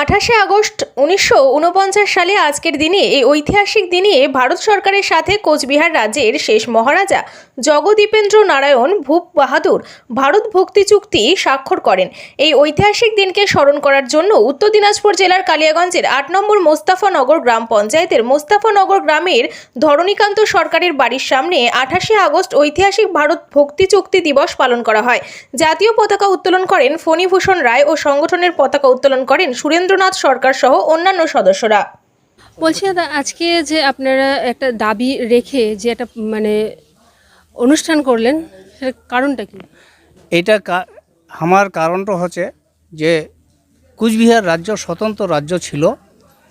আঠাশে আগস্ট উনিশশো উনপঞ্চাশ সালে আজকের দিনে এই ঐতিহাসিক দিনে ভারত সরকারের সাথে কোচবিহার রাজ্যের শেষ মহারাজা জগদীপেন্দ্র নারায়ণ ভূপ বাহাদুর ভারত ভক্তি চুক্তি স্বাক্ষর করেন। এই ঐতিহাসিক দিনকে স্মরণ করার জন্য উত্তর দিনাজপুর জেলার কালিয়াগঞ্জের আট নম্বর মোস্তাফানগর গ্রাম পঞ্চায়েতের মোস্তাফানগর গ্রামের ধরণীকান্ত সরকারের বাড়ির সামনে আঠাশে আগস্ট ঐতিহাসিক ভারত ভক্তি চুক্তি দিবস পালন করা হয়। জাতীয় পতাকা উত্তোলন করেন ফণীভূষণ রায় ও সংগঠনের পতাকা উত্তোলন করেন সুরেন্দ্রনাথ সরকার সহ অন্যান্য সদস্যরা। বলছি দাদা আজকে যে আপনারা একটা দাবি রেখে যে একটা মানে অনুষ্ঠান করলেন কারণটা কি? এটা কা- আমার কারণটা হচ্ছে যে কুচবিহার রাজ্য স্বতন্ত্র রাজ্য ছিল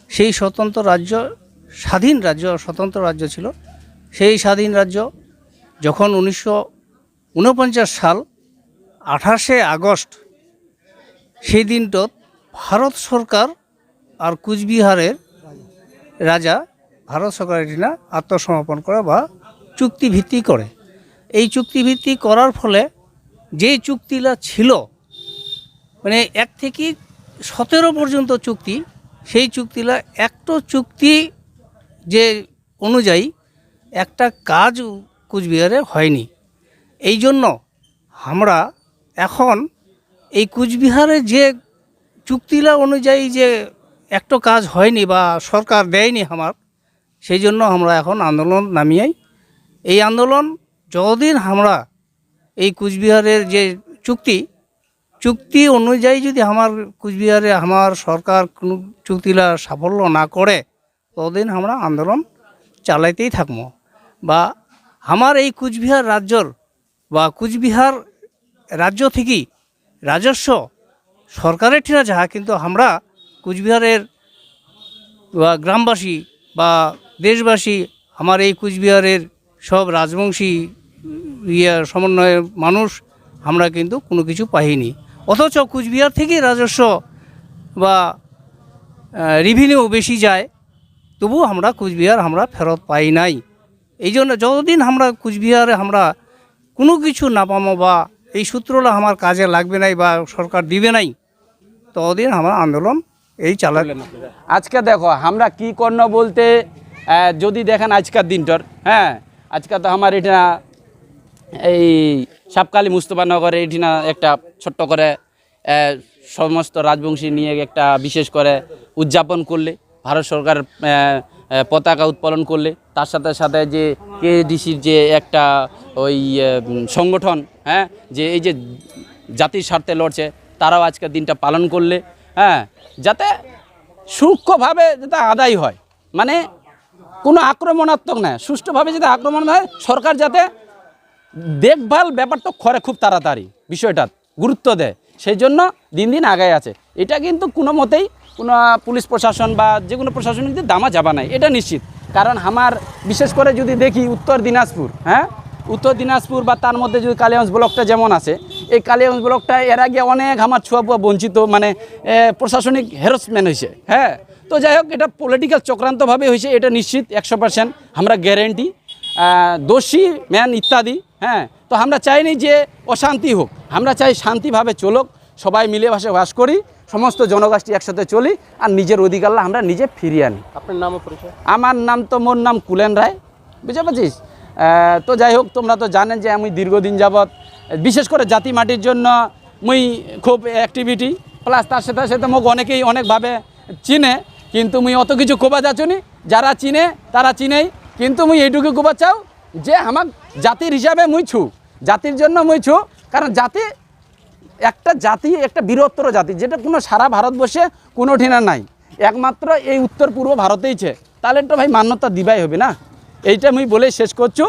সেই স্বতন্ত্র রাজ্য স্বাধীন রাজ্য স্বতন্ত্র রাজ্য ছিল সেই স্বাধীন রাজ্য যখন উনিশশো উনপঞ্চাশ সাল আঠাশে আগস্ট সেই দিনটা ভারত সরকার আর কুচবিহারের রাজা ভারত সরকার এটি না আত্মসমর্পণ করে বা চুক্তিভিত্তি করে। এই চুক্তিভিত্তি করার ফলে যে চুক্তিটা ছিল মানে এক থেকে সতেরো পর্যন্ত চুক্তি, সেই চুক্তিটা একটা চুক্তি যে অনুযায়ী একটা কাজ কুচবিহারে হয়নি। এই জন্য আমরা এখন এই কুচবিহারে যে চুক্তিলা অনুযায়ী যে একটা কাজ হয়নি বা সরকার দেয়নি আমার, সেই জন্য আমরা এখন আন্দোলন নামিয়াই। এই আন্দোলন যতদিন আমরা এই কুচবিহারের যে চুক্তি চুক্তি অনুযায়ী যদি আমার কুচবিহারে আমার সরকার কোনো চুক্তিলা সাফল্য না করে, ততদিন আমরা আন্দোলন চালাইতেই থাকব। বা আমার এই কুচবিহার রাজ্যর বা কুচবিহার রাজ্য থেকেই রাজস্ব সরকারের ঠিক আছে কিন্তু আমরা কুচবিহারের বা গ্রামবাসী বা দেশবাসী, আমার এই কুচবিহারের সব রাজবংশী ইয়ে সমন্বয়ের মানুষ, আমরা কিন্তু কোনো কিছু পাইনি। অথচ কুচবিহার থেকেই রাজস্ব বা রিভিনিউ বেশি যায় তবু আমরা কুচবিহার আমরা ফেরত পাই নাই। এই জন্য যতদিন আমরা কুচবিহারে আমরা কোনো কিছু না পামো বা এই সূত্রটা আমার কাজে লাগবে নাই বা সরকার দিবে নাই ততদিন আমরা আন্দোলন এই চালালেন আজকে দেখো, আমরা কি করণ বলতে যদি দেখেন আজকের দিনটার হ্যাঁ আজকে তো আমার এটা এই সাপকালী মুস্তফানগরে এটিনা একটা ছোট্ট করে সমস্ত রাজবংশী নিয়ে একটা বিশেষ করে উদযাপন করলে, ভারত সরকার পতাকা উত্তোলন করলে, তার সাথে সাথে যে কেডিসির যে একটা ওই সংগঠন হ্যাঁ যে এই যে জাতির স্বার্থে লড়ছে তারাও আজকের দিনটা পালন করলে হ্যাঁ যাতে সূক্ষ্মভাবে যাতে আদায় হয়। মানে কোনো আক্রমণাত্মক না সুষ্ঠুভাবে যাতে আক্রমণ হয়, সরকার যাতে দেখভাল ব্যাপারটা করে খুব তাড়াতাড়ি বিষয়টা গুরুত্ব দেয়। সেই জন্য দিন দিন আগায় আছে। এটা কিন্তু কোনো মতেই কোনো পুলিশ প্রশাসন বা যে কোনো প্রশাসনিক দামা যাবা নাই এটা নিশ্চিত। কারণ আমার বিশেষ করে যদি দেখি উত্তর দিনাজপুর হ্যাঁ উত্তর দিনাজপুর বা তার মধ্যে যদি কালিয়াগঞ্জ ব্লকটা যেমন আছে এই কালিয়াগঞ্জ ব্লকটা এর আগে অনেক আমার ছোয়া পুয়া বঞ্চিত মানে প্রশাসনিক হ্যারাসমেন্ট হয়েছে হ্যাঁ? তো যাই হোক এটা পলিটিক্যাল চক্রান্তভাবে হয়েছে এটা নিশ্চিত একশো পার্সেন্ট আমরা গ্যারেন্টি দোষী ম্যান ইত্যাদি হ্যাঁ? তো আমরা চাইনি যে অশান্তি হোক আমরা চাই শান্তিভাবে চলুক সবাই মিলে ভাসে বাস করি সমস্ত জনগোষ্ঠী একসাথে চলি আর নিজের অধিকারটা আমরা নিজে ফিরিয়ে আনি। আপনার নাম পরিচয়? আমার নাম তো মোর নাম কুলেন রায় বুঝতে পারছিস? তো যাই হোক তোমরা তো জানেন যে আমি দীর্ঘদিন যাবৎ বিশেষ করে জাতি মাটির জন্য মুই খুব অ্যাক্টিভিটি প্লাস তার সাথে সাথে মোক অনেকেই অনেকভাবে চিনে, কিন্তু মুই অত কিছু কোবা যাচ্ছি যারা চিনে, তারা চিনেই, কিন্তু মুই এইটুকু কোবা চাও যে আমার জাতির হিসাবে মুই ছু। জাতির জন্য মুই ছু, কারণ জাতি একটা জাতি, একটা বৃহত্তর জাতি, যেটা কোনো সারা ভারতবর্ষে কোনো ঠিনা নাই। একমাত্র এই উত্তর পূর্ব ভারতেই ছে তাহলে তো ভাই মান্যতা দিবাই হবে না। এইটা আমি বলে শেষ করছ।